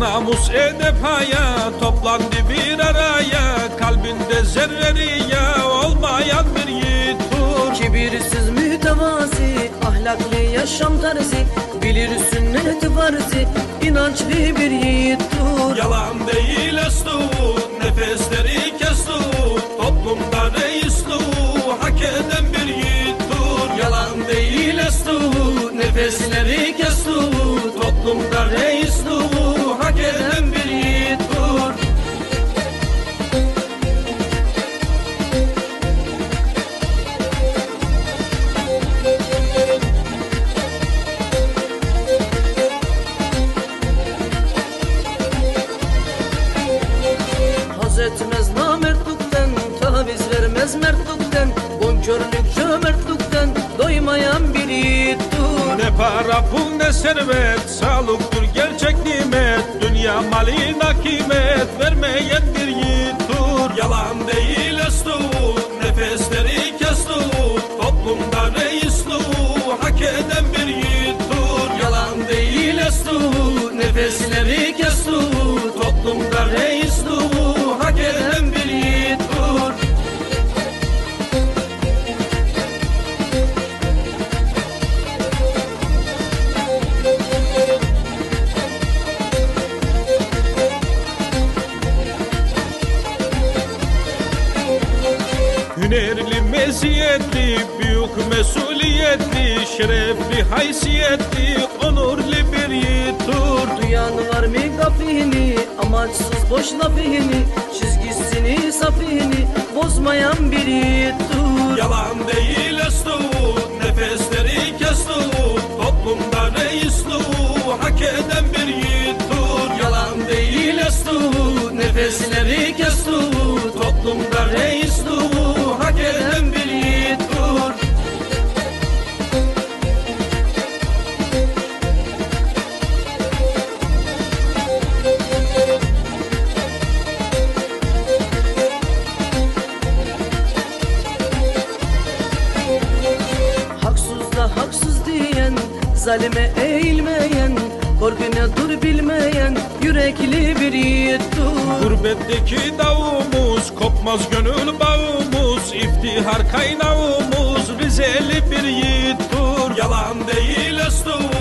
Namus edep haya toplandı bir araya Kalbinde zerreri ya olmayan bir yiğittur Kibirsiz mütevazi, ahlaklı yaşam tarzı Bilir sünnet farzı, inançlı bir yiğittur Yalan değil estu Nefesleri kestu Toplumda reislu Hak eden bir yiğittur Yalan değil estu Nefesleri kestu Toplumda reislu Ne para pul ne servet Sağlıktır gerçek nimet. Dünya mali nakimet Vermeyen bir yiğittur Yalan değil estu Nefesleri kestu Toplumda reislu Hak eden bir yiğittur Yalan değil estu Nefesleri kestu Hünerli meziyetli, büyük mesuliyetli, şerefli haysiyetli, onurlu bir yiğittur. Duyan var mı gafini, amaçsız boş lafini Çizgisini safini, bozmayan bir yiğittur Yalan değil estu, nefesleri kestu, toplumda reislu, hak eden bir yiğittur. Yalan değil estu, nefesleri Zalime eğilmeyen Korkuna dur bilmeyen yürekli bir yiğittur Gurbetteki davumuz kopmaz gönül bağımız İftihar kaynağımız Rizeli bir yiğittur Yalan değil üstümüz